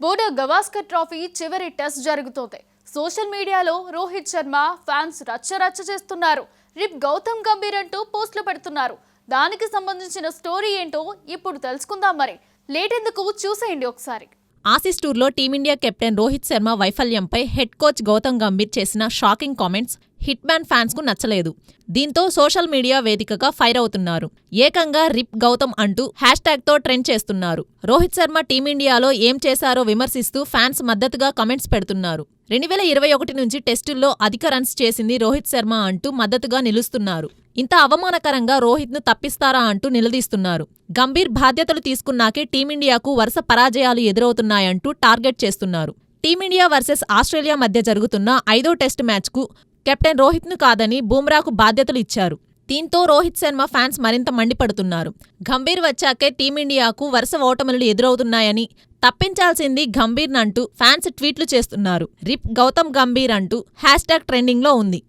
Border Gavaskar trophy చివరి test జరుగుతోంది. Social మీడియాలో రోహిత్ శర్మ ఫ్యాన్స్ రచ్చ రచ్చ చేస్తున్నారు. రిప్ గౌతమ్ గంభీర్ అంటూ పోస్టులు పెడుతున్నారు. దానికి సంబంధించిన స్టోరీ ఏంటో ఇప్పుడు తెలుసుకుందాం మరి. లేటెందుకు చూసేయండి ఒకసారి. ఆసిస్ టూర్లో team India captain Rohit Sharma వైఫల్యంపై head coach Gautam Gambhir చేసిన షాకింగ్ కామెంట్స్ హిట్ మ్యాన్ ఫ్యాన్స్కు నచ్చలేదు. దీంతో సోషల్ మీడియా వేదికగా ఫైర్ అవుతున్నారు. ఏకంగా రిప్ గౌతమ్ అంటూ హ్యాష్తో ట్రెండ్ చేస్తున్నారు. రోహిత్ శర్మ టీమిండియాలో ఏం చేశారో విమర్శిస్తూ ఫ్యాన్స్ మద్దతుగా కమెంట్స్ పెడుతున్నారు. రెండు వేల ఇరవై ఒకటి నుంచి టెస్టుల్లో అధిక రన్స్ చేసింది రోహిత్ శర్మ అంటూ మద్దతుగా నిలుస్తున్నారు. ఇంత అవమానకరంగా రోహిత్ను తప్పిస్తారా అంటూ నిలదీస్తున్నారు. గంభీర్ బాధ్యతలు తీసుకున్నాకే టీమిండియాకు వరుస పరాజయాలు ఎదురవుతున్నాయంటూ టార్గెట్ చేస్తున్నారు. టీమిండియా వర్సెస్ ఆస్ట్రేలియా మధ్య జరుగుతున్న ఐదో టెస్ట్ మ్యాచ్కు కెప్టెన్ రోహిత్ను కాదని బూమ్రాకు బాధ్యతలు ఇచ్చారు. దీంతో రోహిత్ శర్మ ఫ్యాన్స్ మరింత మండిపడుతున్నారు. గంభీర్ వచ్చాకే టీమిండియాకు వరుస ఓటములు ఎదురవుతున్నాయని తప్పించాల్సింది గంభీర్నంటూ ఫ్యాన్స్ ట్వీట్లు చేస్తున్నారు. రిప్ గౌతమ్ గంభీర్ అంటూ హ్యాష్ ట్యాగ్ ట్రెండింగ్లో ఉంది.